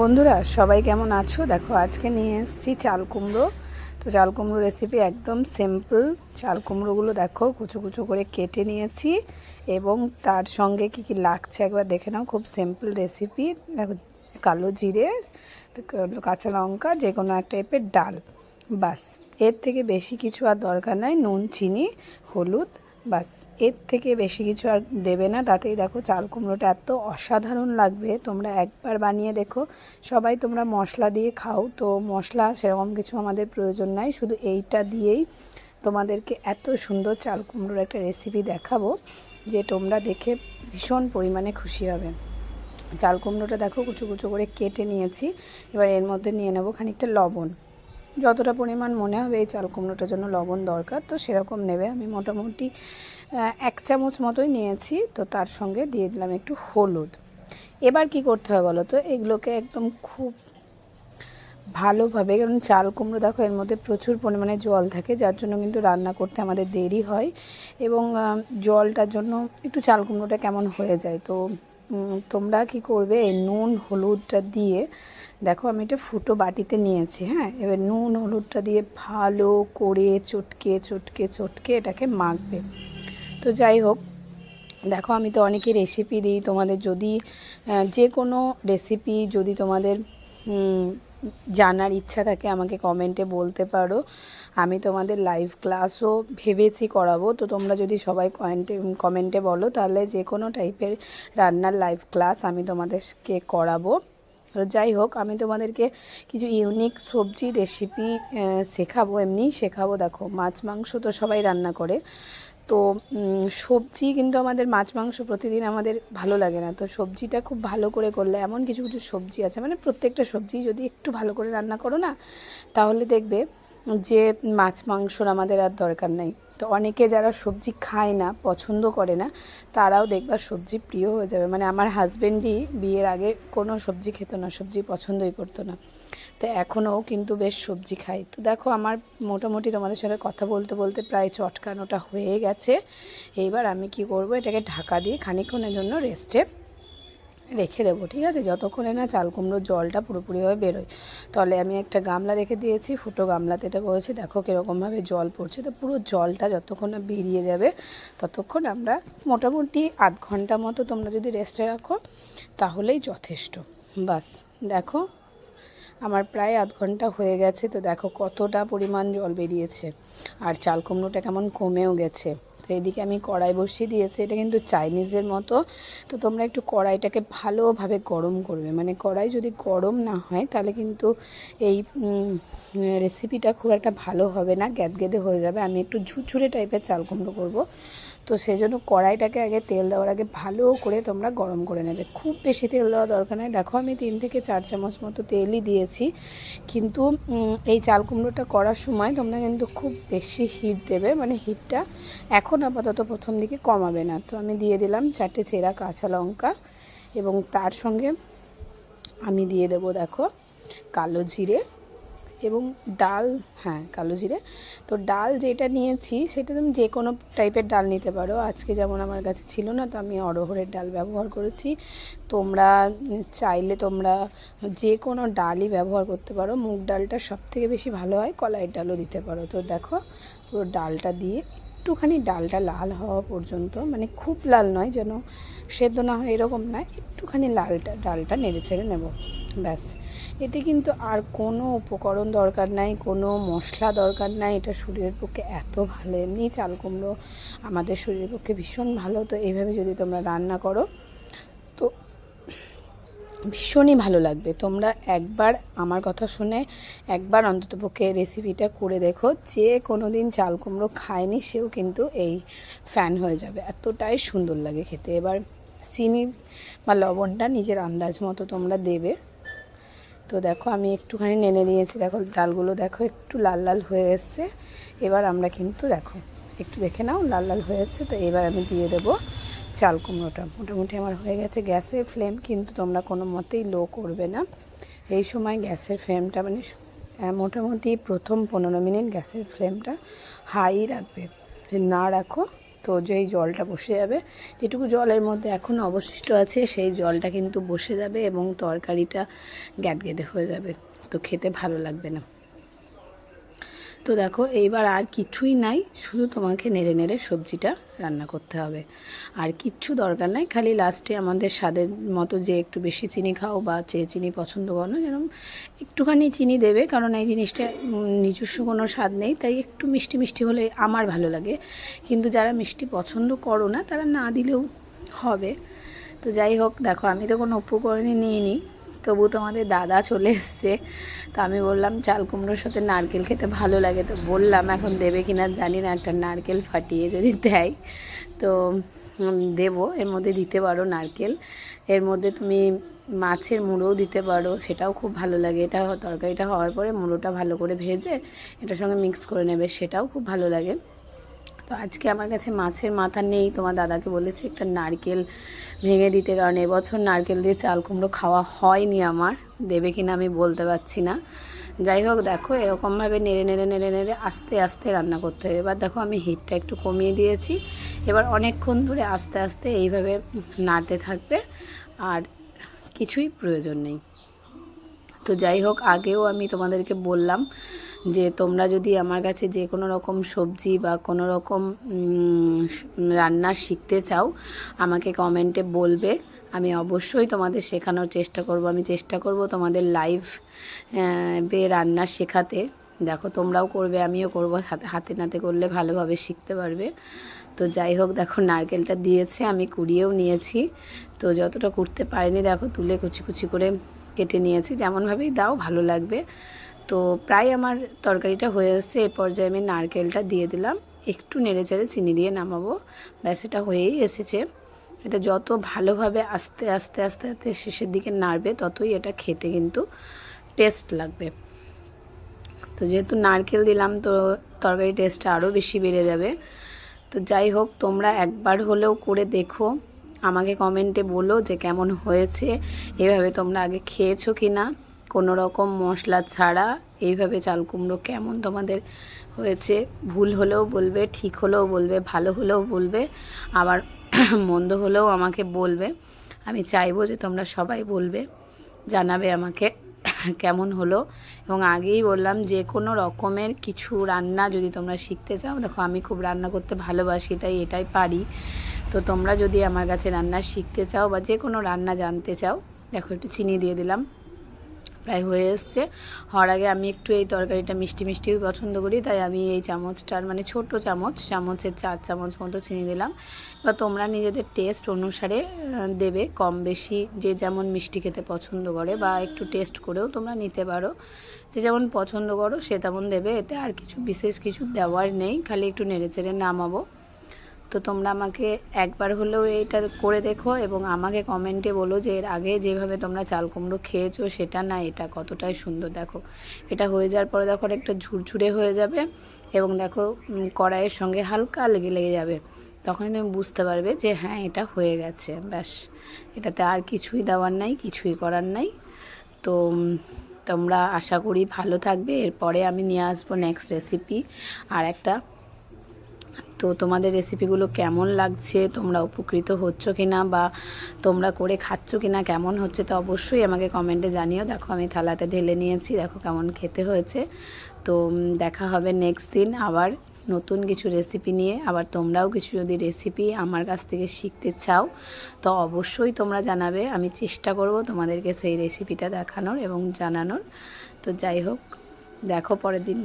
বন্ধুরা, সবাই কেমন আছো? দেখো, আজকে নিয়ে এসেছি চাল কুমড়ো। তো চাল কুমড়ো রেসিপি একদম সিম্পল চাল কুমড়োগুলো দেখো, কুচো কুচো করে কেটে নিয়েছি এবং তার সঙ্গে কি কি লাগছে একবার দেখে নাও। খুব সিম্পল রেসিপি দেখো, কালো জিরে, কাঁচা লঙ্কা, যে কোনো এক টাইপের ডাল। বাস, এর থেকে বেশি কিছু আর দরকার নাই। নুন, চিনি, হলুদ বাস, এর থেকে বেশি কিছু আর দেবে না। তাতেই দেখো চাল কুমড়োটা এত অসাধারণ লাগবে। তোমরা একবার বানিয়ে দেখো। সবাই তোমরা মশলা দিয়ে খাও। তো মশলা সেরকম কিছু আমাদের প্রয়োজন নাই। শুধু এইটা দিয়েই তোমাদেরকে এত সুন্দর চাল কুমড়োর একটা রেসিপি দেখাবো, যে তোমরা দেখে ভীষণ পরিমাণে খুশি হবে। চাল কুমড়োটা দেখো কুচু কুচু করে কেটে নিয়েছি। এবার এর মধ্যে নিয়ে নেব খানিকটা লবণ। যতটা পরিমাণ মনে হবে এই চাল কুমড়োটার জন্য লবণ দরকার, তো সেরকম নেবে। আমি মোটামুটি এক চামচ মতোই নিয়েছি, তো তার সঙ্গে দিয়ে দিলাম একটু হলুদ। এবার কি করতে হবে বলো তো? এগুলোকে একদম খুব ভালোভাবে, কারণ চাল কুমড়ো দেখো এর মধ্যে প্রচুর পরিমাণে জল থাকে, যার জন্য কিন্তু রান্না করতে আমাদের দেরি হয়। এবং জলটার জন্য একটু চাল কুমড়োটা কেমন হয়ে যায়। তো তোমরা কি করবে, এই নুন, হলুদটা দিয়ে দেখো, আমি এটা ফুটো বাটিতে নিয়েছি হ্যাঁ? এবার নুন, হলুদটা দিয়ে ভালো করে চটকে চটকে চটকে এটাকে মাখবে। তো যাই হোক, দেখো, আমি তো অনেকে রেসিপি দিই তোমাদের। যদি যে কোনো রেসিপি যদি তোমাদের জানার ইচ্ছা থাকে, আমাকে কমেন্টে বলতে পারো। আমি তোমাদের লাইভ ক্লাসও ভেবেছি করাবো। তো তোমরা যদি সবাই কমেন্টে কমেন্টে বলো, তাহলে যে কোনো টাইপের রান্নার লাইভ ক্লাস আমি তোমাদেরকে করাবো। যাই হোক, আমি তোমাদেরকে কিছু ইউনিক সবজি রেসিপি শেখাবো এমনি, শেখাবো দেখো। মাছ, মাংস তো সবাই রান্না করে। তো সবজি কিন্তু আমাদের মাছ, মাংস প্রতিদিন আমাদের ভালো লাগে না। তো সবজিটা খুব ভালো করে করলে, এমন কিছু কিছু সবজি আছে মানে প্রত্যেকটা সবজি যদি একটু ভালো করে রান্না করো না, তাহলে দেখবে যে মাছ, মাংসর আমাদের আর দরকার নেই। তো অনেকে যারা সবজি খায় না, পছন্দ করে না, তারাও দেখবার সবজি প্রিয় হয়ে যাবে। মানে আমার হাজব্যান্ডই বিয়ের আগে কোনো সবজি খেত না, সবজি পছন্দই করতো না। তো এখনও কিন্তু বেশ সবজি খাই তো দেখো আমার মোটামুটি তোমাদের সাথে কথা বলতে বলতে প্রায় চটকানোটা হয়ে গেছে। এইবার আমি কি করব, এটাকে ঢাকা দিয়ে খানিক্ষণের জন্য রেস্টে রেখে দেবো, ঠিক আছে? যতক্ষণে না চাল কুমড়োর জলটা পুরোপুরিভাবে বেরোয়। তাহলে আমি একটা গামলা রেখে দিয়েছি, ফুটো গামলাতে এটা করেছি। দেখো কীরকমভাবে জল পড়ছে। তো পুরো জলটা যতক্ষণ না বেরিয়ে যাবে, ততক্ষণ আমরা মোটামুটি আধ ঘণ্টা মতো তোমরা যদি রেস্টে রাখো, তাহলেই যথেষ্ট। বাস, দেখো? আমার প্রায় আধ ঘণ্টা হয়ে গেছে। তো দেখো কতটা পরিমাণ জল বেরিয়েছে। আর চাল কুমড়োটা কেমন কমেও গেছে। তো এদিকে আমি কড়াই বসিয়ে দিয়েছি, এটা কিন্তু চাইনিজের মতো। তো তোমরা একটু কড়াইটাকে ভালোভাবে গরম করবে। মানে কড়াই যদি গরম না হয়, তাহলে কিন্তু এই রেসিপিটা খুব একটা ভালো হবে না, গ্যাদগেদে হয়ে যাবে। আমি একটু ঝুরঝুরে টাইপের চাল কুমড়ো করব। তো সেই জন্য কড়াইটাকে আগে তেল দেওয়ার আগে ভালো করে তোমরা গরম করে নেবে। খুব বেশি তেল দেওয়া দরকার নেই। দেখো আমি তিন থেকে চার চামচ মতো তেলই দিয়েছি। কিন্তু এই চাল কুমড়োটা করার সময় তোমরা কিন্তু খুব বেশি হিট দেবে। মানে হিটটা এখন আপাতত প্রথম দিকে কমাবে না। তো আমি দিয়ে দিলাম চারটে চেরা কাঁচা লঙ্কা এবং তার সঙ্গে আমি দিয়ে দেবো, দেখো, কালো জিরে। এবং ডাল হ্যাঁ কালো জিরে। তো ডাল যেটা নিয়েছি, সেটা তুমি যে কোনো টাইপের ডাল নিতে পারো। আজকে যেমন আমার কাছে ছিল না, তো আমি অরহরের ডাল ব্যবহার করেছি। তোমরা চাইলে তোমরা যে কোনো ডালই ব্যবহার করতে পারো। মুগ ডালটা সব থেকে বেশি ভালো হয়, কলাইয়ের ডালও দিতে পারো। তো দেখো, পুরো ডালটা দিয়ে একটুখানি ডালটা লাল হওয়া পর্যন্ত মানে খুব লাল নয় যেন সেদ্ধ না হয় এরকম না, একটুখানি লালটা, ডালটা নেড়ে ছেড়ে নেব, ব্যাস। এতে কিন্তু আর কোনো উপকরণ দরকার নাই, কোনো মশলা দরকার নাই, এটা শরীরের পক্ষে এত ভালো, এমনি চাল কুমড়ো আমাদের শরীরের পক্ষে ভীষণ ভালো, তো এইভাবে যদি তোমরা রান্না করো ভীষণই ভালো লাগবে। তোমরা একবার আমার কথা শুনে একবার অন্ততপক্ষে রেসিপিটা করে দেখো। যে কোনো দিন চাল কুমড়ো খায়নি, সেও কিন্তু এই ফ্যান হয়ে যাবে। এতটাই সুন্দর লাগে খেতে। এবার চিনি বা লবণটা নিজের আন্দাজ মতো তোমরা দেবে। তো দেখো, আমি একটুখানি নেড়ে নিয়েছি। দেখো, ডালগুলো দেখো, একটু লাল লাল হয়ে এসছে। এবার আমরা কিন্তু, দেখো, একটু দেখে নাও, লাল লাল হয়ে এসছে। তো এবার আমি দিয়ে দেবো চাল কুমড়োটা। মোটামুটি আমার হয়ে গেছে গ্যাসের ফ্লেম, কিন্তু তোমরা কোনো মতেই লো করবে না। এই সময় গ্যাসের ফ্লেমটা মানে মোটামুটি প্রথম পনেরো মিনিট গ্যাসের ফ্লেমটা হাই রাখবে। না রাখো, তো যেই জলটা বসে যাবে, যেটুকু জলের মধ্যে এখন অবশিষ্ট আছে, সেই জলটা কিন্তু বসে যাবে এবং তরকারিটা গ্যাদগেদে হয়ে যাবে। তো খেতে ভালো লাগবে না। তো দেখো, এইবার আর কিছুই নাই, শুধু তোমাকে নেড়ে নেড়ে সবজিটা রান্না করতে হবে। আর কিচ্ছু দরকার নাই, খালি লাস্টে আমাদের স্বাদের মতো যে একটু বেশি চিনি খাও বা চেয়ে চিনি পছন্দ করো না, যেরকম একটুখানি চিনি দেবে, কারণ এই জিনিসটা নিজস্ব কোনো স্বাদ নেই, তাই একটু মিষ্টি মিষ্টি হলে আমার ভালো লাগে। কিন্তু যারা মিষ্টি পছন্দ করো না, তারা না দিলেও হবে। তো যাই হোক, দেখো, আমি তো কোনো উপকরণই নিইনি। তবু তোমাদের দাদা চলে এসছে। তো আমি বললাম, চাল কুমড়োর সাথে নারকেল খেতে ভালো লাগে। তো বললাম, এখন দেবে কিনা জানি না, একটা নারকেল ফাটিয়ে যদি দেয়, তো দেবো। এর মধ্যে দিতে পারো নারকেল। এর মধ্যে তুমি মাছের মুড়োও দিতে পারো, সেটাও খুব ভালো লাগে। এটা তরকারিটা হওয়ার পরে মুড়োটা ভালো করে ভেজে, এটার সঙ্গে মিক্স করে নেবে, সেটাও খুব ভালো লাগে। তো আজকে আমার কাছে মাছের মাথা নেই। তোমার দাদাকে বলেছি একটা নারকেল ভেঙে দিতে, কারণ এবছর নারকেল দিয়ে চাল কুমড়ো খাওয়া হয়নি আমার। দেবে কিনা আমি বলতে পারছি না। যাই হোক, দেখো এরকমভাবে নেড়ে নেড়ে নেড়ে নেড়ে আস্তে আস্তে রান্না করতে হবে। এবার দেখো আমি হিটটা একটু কমিয়ে দিয়েছি। এবার অনেকক্ষণ ধরে আস্তে আস্তে এইভাবে নাড়তে থাকবে আর কিছুই প্রয়োজন নেই। তো যাই হোক, আগেও আমি তোমাদেরকে বললাম যে তোমরা যদি আমার কাছে যে কোনো রকম সবজি বা কোনো রকম রান্না শিখতে চাও, আমাকে কমেন্টে বলবে। আমি অবশ্যই তোমাদের শেখানোর চেষ্টা করব। আমি চেষ্টা করব তোমাদের লাইভ বে রান্না শেখাতে। দেখো, তোমরাও করবে, আমিও করব। হাতে হাতে নাতে করলে ভালোভাবে শিখতে পারবে। তো যাই হোক, দেখো, নারকেলটা দিয়েছে, আমি কুড়িয়েও নিয়েছি। তো যতটা করতে পারিনি, দেখো, তুলে কুচি কুচি করে কেটে নিয়েছি। যেমনভাবেই দাও, ভালো লাগবে। তো প্রায় আমার তরকারিটা হয়ে এসছে, এ পর্যায়ে আমি নারকেলটা দিয়ে দিলাম। একটু নেড়ে চেড়ে চিনি দিয়ে নামাবো। ব্যাস, এটা হয়েই এসেছে। এটা যত ভালোভাবে আস্তে আস্তে আস্তে আস্তে শেষের দিকে নাড়বে, ততই এটা খেতে কিন্তু টেস্ট লাগবে। তো যেহেতু নারকেল দিলাম, তো তরকারি টেস্টটা আরও বেশি বেড়ে যাবে। তো যাই হোক, তোমরা একবার হলেও করে দেখো। আমাকে কমেন্টে বলো যে কেমন হয়েছে, এভাবে তোমরা আগে খেয়েছো কি না কোনো রকম মশলা ছাড়া এইভাবে চাল কুমড়ো কেমন তোমাদের হয়েছে? ভুল হলেও বলবে, ঠিক হলেও বলবে, ভালো হলেও বলবে, আবার মন্দ হলেও আমাকে বলবে। আমি চাইব যে তোমরা সবাই বলবে, জানাবে আমাকে কেমন হলো। এবং আগেই বললাম যে কোনো রকমের কিছু রান্না যদি তোমরা শিখতে চাও, দেখো আমি খুব রান্না করতে ভালোবাসি, তাই এটাই পারি। তো তোমরা যদি আমার কাছে রান্না শিখতে চাও বা যে কোনো রান্না জানতে চাও, দেখো একটু চিনি দিয়ে দিলাম। প্রায় হয়ে এসছে। হওয়ার আগে আমি একটু এই তরকারিটা মিষ্টি মিষ্টিও পছন্দ করি, তাই আমি এই চামচটার মানে ছোট চামচ, চামচের চার চামচ মতো চিনি দিলাম। এবার তোমরা নিজেদের টেস্ট অনুসারে দেবে, কম বেশি যে যেমন মিষ্টি খেতে পছন্দ করে বা একটু টেস্ট করেও তোমরা নিতে পারো। যে যেমন পছন্দ করো সে তেমন দেবে, এতে আর কিছু, বিশেষ কিছু দেওয়ার নেই, খালি একটু নেড়ে চেড়ে নামাবো। তো তোমরা আমাকে একবার হলেও এটা করে দেখো এবং আমাকে কমেন্টে বলো যে এর আগে যেভাবে তোমরা চাল কুমড়ো খেয়েছো, সেটা না, এটা কতটাই সুন্দর, দেখো। এটা হয়ে যাওয়ার পরে দেখো একটা ঝুরঝুরে হয়ে যাবে এবং দেখো কড়াইয়ের সঙ্গে হালকা লেগে লেগে যাবে। তখন তুমি বুঝতে পারবে যে হ্যাঁ এটা হয়ে গেছে, ব্যাস। এটাতে আর কিছুই দেওয়ার নাই, কিছুই করার নাই। তো তোমরা আশা করি ভালো থাকবে। এরপরে আমি নিয়ে আসব নেক্সট রেসিপি আর একটা তো তোমাদের রেসিপিগুলো কেমন লাগছে? তোমরা উপকৃত হচ্ছ কি না বা তোমরা করে খাচ্ছ কি না কেমন হচ্ছে তো অবশ্যই আমাকে কমেন্টে জানিও। দেখো, আমি থালাতে ঢেলে নিয়েছি, দেখো কেমন খেতে হয়েছে। তো দেখা হবে নেক্সট দিন আবার নতুন কিছু রেসিপি নিয়ে। আবার তোমরাও কিছু যদি রেসিপি আমার কাছ থেকে শিখতে চাও, তো অবশ্যই তোমরা জানাবে। আমি চেষ্টা করব তোমাদেরকে সেই রেসিপিটা দেখানোর এবং জানানোর। তো যাই হোক, দেখো পরের দিন।